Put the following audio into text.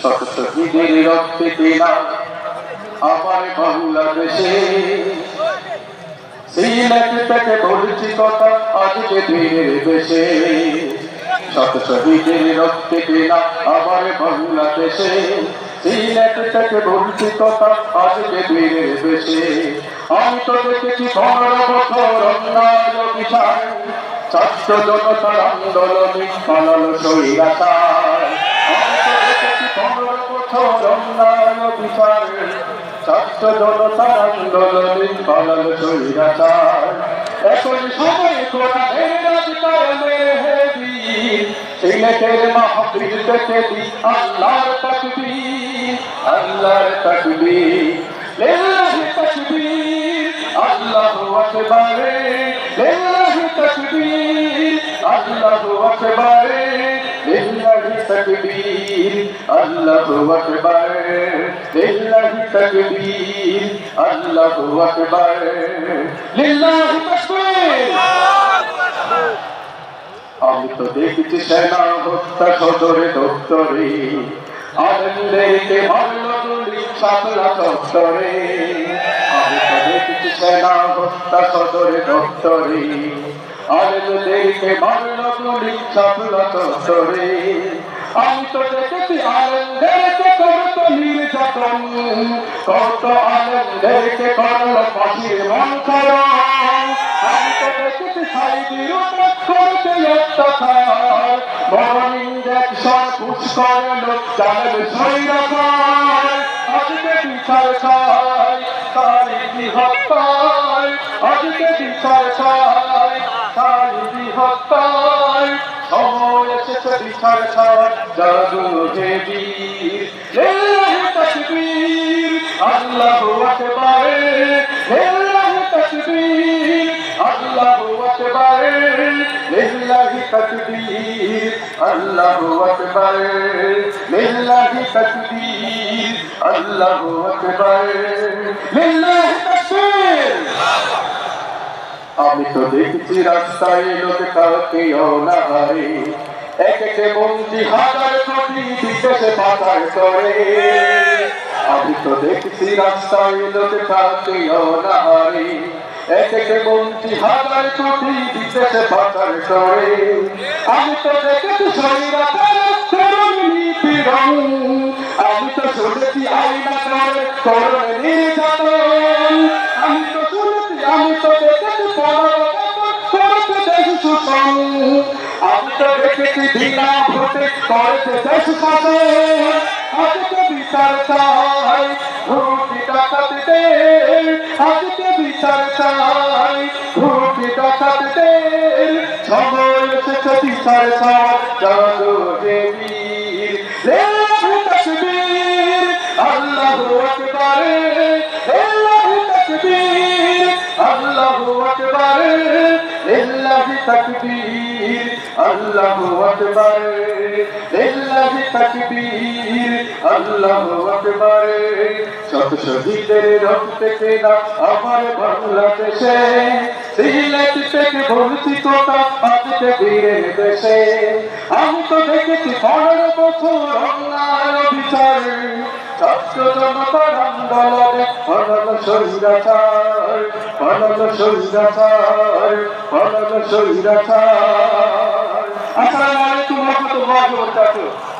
শত শহীদের রক্তে কেনা আমার বাংলাদেশে সিলেট থেকে বলছি কথা আজকে দিনের দেশে শত শহীদের রক্তে কেনা আমার বাংলাদেশে সিলেট থেকে বলছি কথা আজকে দিনের দেশে আমি তো দেখেছি পনেরো বছর বছর অন্যায় বিচার ছাত্র জনতার আন্দোলনে পালালো সৈরাচার এখন সময় কোরআনের রাজকারণে হেবি সিলেটের মাহফিল দেখে দি আল্লাহর তাকবীর আল্লাহর তাকবীর লিল্লাহি তাকবীর আল্লাহু আকবার লিল্লাহি তাকবীর আল্লাহু আকবার। তাকবীর, আল্লাহু আকবার, লিল্লাহি তাকবীর, আল্লাহু আকবার, লিল্লাহি তাকবীর। আমি তো দেখছি সেনা হত্যা সদরে দপ্তরে আনন্দেতে মারল গুলি সাতলা চত্বরে। আমি তো দেখছি সেনা হত্যা সদরে দপ্তরে আনন্দেতে মারল গুলি সাতলা চত্বরে। আমি তো দেখেছি আনন্দেতে কত নির্যাতন কত আনন্দেতে করল পাখির মন আমি তো দেখেছি সাইদির করতে অত্যাচার বড় ইঞ্জেকশন পুশ করে লোক জানবে সৈরাচার আজকে বিচার চাই তারিখি হত্যায় আজকে সময় এসেছে বিচার চাই। জাদু দেবী লিল্লাহি তাকবীর, আল্লাহু আকবার লিল্লাহি তাকবীর, আল্লাহু আকবার লিল্লাহি তাকবীর, আল্লাহু আকবার লিল্লাহি তাকবীর, আল্লাহু আকবার লিল্লাহি তাকবীর। আমি তো দেখছি রাস্তায় লোক কাউকে অনাহারে এক একে মন্ত্রী হাজার কোটি বিদেশে পাচার করে। আমি তো দেখছি রাস্তায় লোক কাউকে অনাহারে এক একে মন্ত্রী হাজার কোটি বিদেশে পাচার করে। আমি তো দেখেছি শরীরা আমি তো শুনেছি আইনা করে করবে নির্যাতন। আমি তো শুনেছি, আমি তো দেখেছি করতে দেশ দেখেছি বিনা ভোটে করতে দেশ শাসন আজকে বিচার চাই ভোটি ডাকাতে আজকে বিচার চাই ভোটি ডাকাতে সময় এসেছে বিচার চাই লেখু তকবীর আল্লাহু আকবার তাকবীর আকবার তাকবীর আল্লাহু আকবার লিল্লাহি তাকবীর আল্লাহু আকবার শত শহীদের রক্তে কেনা আমার বাংলাদেশে, সিলেট থেকে কথা আজকে বীরের দেশে। আমি তো দেখেছি পনেরো বছর অন্যায় বিচার ছাত্র জনতার আন্দোলনে অনল শহীদাচার অনল শহীদাচার অনল শহীদাচার আসসালামু আলাইকুম ওয়া রাহমাতুল্লাহি ওয়া বারাকাতুহু।